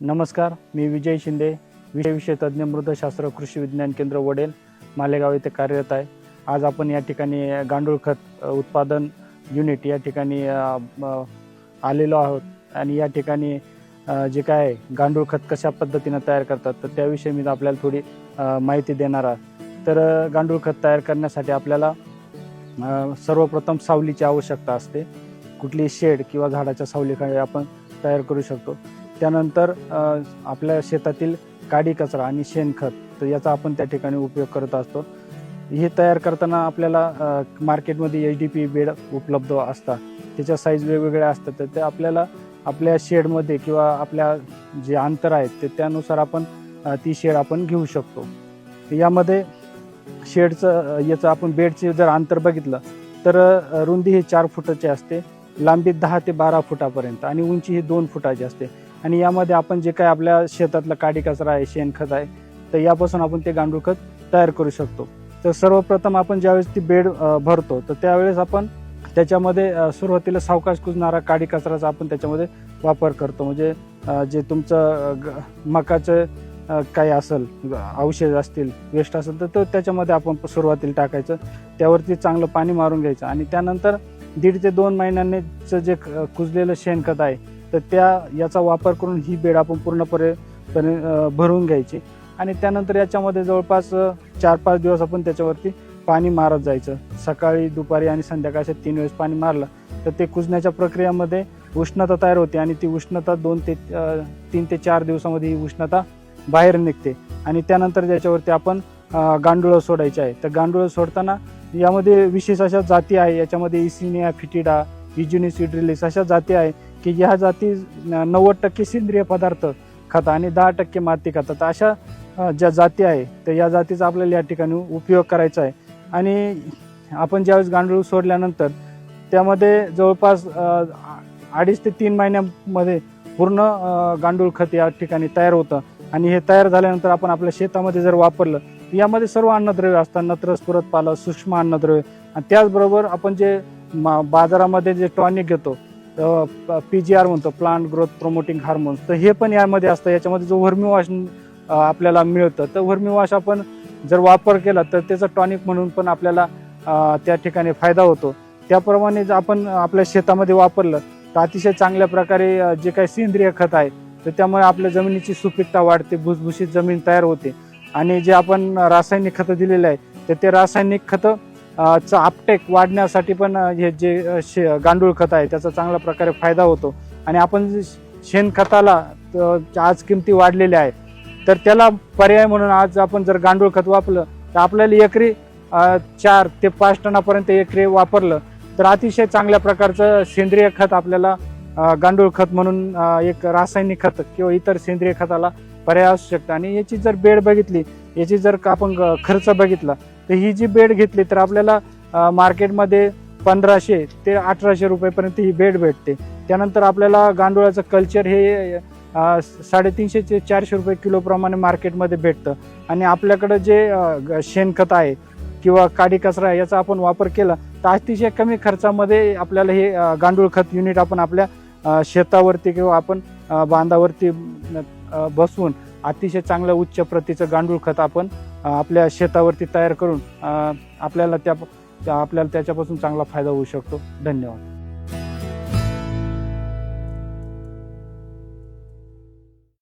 नमस्कार मी विजय शिंदे विषय विषय तज्ज्ञ मृदशास्त्र कृषी विज्ञान केंद्र वडेल मालेगाव येथे कार्यरत आहे. आज आपण या ठिकाणी गांडूळ खत उत्पादन युनिट या ठिकाणी आलेलो आहोत. आणि या ठिकाणी जे काय आहे, गांडूळ खत कशा पद्धतीनं तयार करतात तर त्याविषयी मी आपल्याला थोडी माहिती देणार आहे. तर गांडूळ खत तयार करण्यासाठी आपल्याला सर्वप्रथम सावलीची आवश्यकता असते. कुठली शेड किंवा झाडाच्या सावलीखाली आपण तयार करू शकतो. त्यानंतर आपल्या शेतातील काडी कचरा आणि शेणखत तर याचा आपण त्या ठिकाणी उपयोग करत असतो. हे तयार करताना आपल्याला मार्केटमध्ये एच डी पी बेड उपलब्ध असतात. त्याच्या साईज वेगवेगळ्या असतात तर ते आपल्याला आपल्या शेडमध्ये किंवा आपल्या जे अंतर आहेत ते त्यानुसार आपण ती शेड आपण घेऊ शकतो. यामध्ये शेडचं याचं आपण बेडचे जर अंतर बघितलं तर रुंदी ही चार फुटाची असते लांबी दहा ते बारा फुटापर्यंत आणि उंची ही दोन फुटाची असते. आणि यामध्ये आपण जे काय आपल्या शेतातला काडी कचरा आहे शेणखत आहे तर यापासून आपण ते गांडूळ खत तयार करू शकतो. तर सर्वप्रथम आपण ज्यावेळेस ती बेड भरतो तर त्यावेळेस आपण त्याच्यामध्ये सुरुवातीला सावकाश कुजणारा काडी कचराचा आपण त्याच्यामध्ये वापर करतो. म्हणजे जे तुमचं ग- मकाचं काही असेल औषध असतील वेस्ट असेल तर तो त्याच्यामध्ये आपण सुरुवातीला टाकायचं. त्यावरती चांगलं पाणी मारून घ्यायचं आणि त्यानंतर दीड ते दोन महिन्यांनीचं जे क- कुजलेलं शेणखत आहे तर त्या याचा वापर करून ही बेड आपण पूर्णपणे भरून घ्यायची. आणि त्यानंतर याच्यामध्ये जवळपास चार पाच दिवस आपण त्याच्यावरती पाणी मारत जायचं. सकाळी दुपारी आणि संध्याकाळी असे तीन वेळेस पाणी मारलं तर ते कुजण्याच्या प्रक्रियेमध्ये उष्णता तयार होते आणि ती उष्णता दोन ते तीन ते चार दिवसामध्ये ही उष्णता बाहेर निघते. आणि त्यानंतर त्याच्यावरती आपण गांडुळं सोडायचे आहे. तर गांडूळ सोडताना यामध्ये विशेष अशा जाती आहे. याच्यामध्ये इसिनिया फिटिडा इज्युनिस इड्रिलिस अशा जाती आहे की ह्या जाती नव्वद टक्के सेंद्रिय पदार्थ खातात आणि दहा टक्के माती खातात. तर अशा ज्या जाती आहे तर या जातीचा आपल्याला या ठिकाणी उपयोग करायचा आहे. आणि आपण ज्यावेळेस गांडूळ सोडल्यानंतर त्यामध्ये जवळपास अडीच ते तीन महिन्यामध्ये पूर्ण गांडूळ खत या ठिकाणी तयार होतं. आणि हे तयार झाल्यानंतर आपण आपल्या शेतामध्ये जर वापरलं तर यामध्ये सर्व अन्नद्रव्य असतात. नत्र पुरत पालं सूक्ष्म अन्नद्रव्य. आणि त्याचबरोबर आपण जे मा- बाजारामध्ये जे टॉनिक घेतो पी जी आर म्हणतो प्लांट ग्रोथ प्रोमोटिंग हार्मोन्स तर हे पण यामध्ये असतं. याच्यामध्ये जो व्हर्मी वॉश आपल्याला मिळतं तर व्हर्मी वॉश आपण जर वापर केला तर त्याचा टॉनिक म्हणून पण आपल्याला त्या ठिकाणी फायदा होतो. त्याप्रमाणे जर आपण आपल्या शेतामध्ये वापरलं तर अतिशय चांगल्या प्रकारे जे काही सेंद्रिय खत आहे तर त्यामुळे आपल्या जमिनीची सुपीकता वाढते भुसभुशीत जमीन तयार होते. आणि जे आपण रासायनिक खतं दिलेले आहे तर ते रासायनिक खतं चा आपटेक वाढण्यासाठी पण हे जे शे गांडूळ खत आहे त्याचा चांगल्या प्रकारे फायदा होतो. आणि आपण शेणखताला आज किमती वाढलेल्या आहेत तर त्याला पर्याय म्हणून आज आपण जर गांडूळ खत वापरलं तर आपल्याला एकरी चार ते पाच टनापर्यंत एकरी वापरलं तर अतिशय चांगल्या प्रकारचं सेंद्रिय खत आपल्याला गांडूळ खत म्हणून एक रासायनिक खत किंवा इतर सेंद्रिय खताला पर्याय असू शकतं. आणि याची जर बेड बघितली याची जर का आपण खर्च बघितला तर ही जी बेड घेतली तर आपल्याला मार्केटमध्ये पंधराशे ते अठराशे रुपयेपर्यंत ही बेड भेटते. त्यानंतर आपल्याला गांडुळाचं कल्चर हे साडेतीनशे ते चारशे रुपये किलोप्रमाणे मार्केटमध्ये भेटतं. आणि आपल्याकडं जे शेणखत आहे किंवा काडी कचरा आहे याचा आपण वापर केला तर अतिशय कमी खर्चामध्ये आपल्याला हे गांडूळ खत युनिट आपण आपल्या शेतावरती किंवा आपण बांधावरती बसवून अतिशय चांगलं उच्च प्रतीचं गांडूळ खत आपण आपल्या शेतावरती तयार करून आपल्याला त्या- आपल्याला त्याच्यापासून चांगला फायदा होऊ शकतो. धन्यवाद.